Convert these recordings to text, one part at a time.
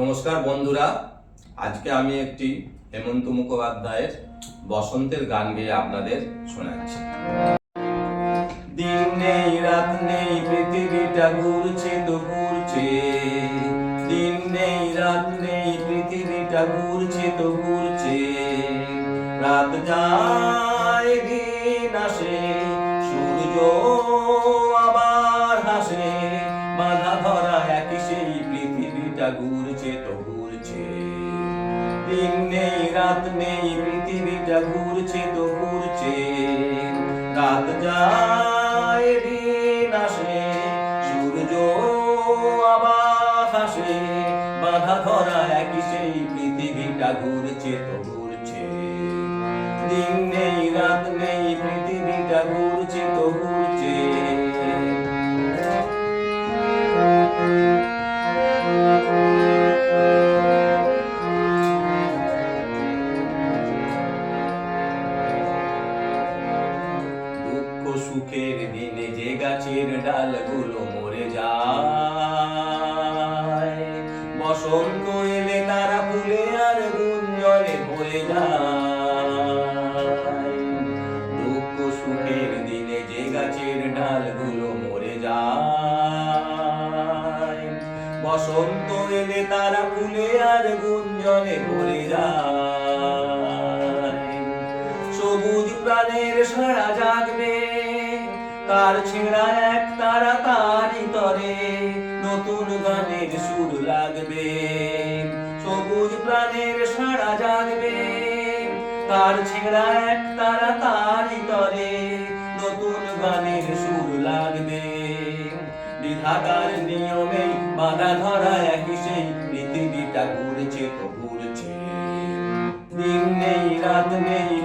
নমস্কার বন্ধুরা। আজকে আমি একটি হেমন্ত মুখোপাধ্যায়ের বসন্তের গান গেয়ে আপনাদের শোনাচ্ছি। দিন নেই, রাত নেই, পৃথিবীটা ঘুরছে তো ঘুরছে। দিন নেই, রাত নেই, পৃথিবীটা ঘুরছে তো ঘুরছে। রাত যায় পৃথিবীটা ঘুরছে তো ঘুরছে দিন নেই রাত নেই পৃথিবীটা ঘুরছে তো ঘুরছে রাত যায় দিন আসে সূর্য আবার হাসে বাধা ধরা একই সেই পৃথিবীটা ঘুরছে তো ঘুরছে দিন নেই রাত নেই পৃথিবীটা ঘুরছে সুখের দিনে যে গাছের ডালগুলো মরে যায়, বসন্ত এলে তারা ফুলে আর গুঞ্জনে ভরে যায়। দুঃখ সুখের দিনে যে গাছের মরে যায়, বসন্ত এলে তারা ফুলে আর গুঞ্জনে ভরে যায়। সবুজ প্রাণের সারা জাগবে তার ছেঁড়া এক তারা তারি তরে নতুন গানের সুর লাগবে। সবুজ প্রাণের সারা জাগবে। তার ছেঁড়া এক তারা তারি তরে নতুন গানের সুর লাগবে। বিধাতার নিয়মে বাধা ধরা একই সেই, পৃথিবীটা ঘুরছে তো ঘুরছে। দিন নেই, রাত নেই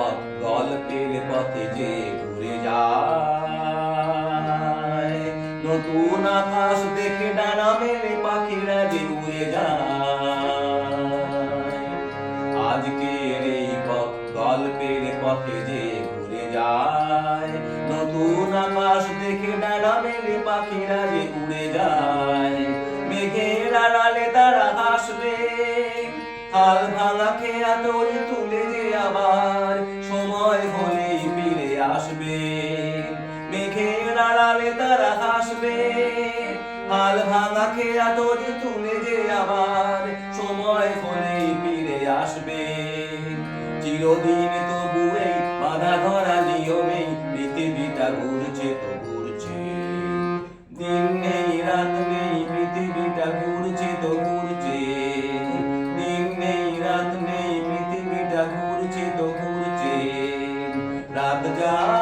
পথ গল্পের পথে যে ঘুরে যায়। নতুন আকাশ দেখে ডানা মেলে পাখিরা যে উড়ে যায়। আজকের এই পথ গল্পের পথে যে ঘুরে যায়। নতুন আকাশ দেখে ডানা মেলে পাখিরা যে উড়ে যায়। হাসবে হাল ভাঙা খেয়া তুলে যে আবার সময় হলেই ফিরে আসবে। মেঘের আড়ালে তারা হাসবে। হাল ভাঙা খেয়া তরি তুলে যে আবার সময় হলেই ফিরে আসবে। চিরদিন তবু এই বাধা ধরা নিয়মেই পৃথিবীটা ঘুরছে তো রাত যায়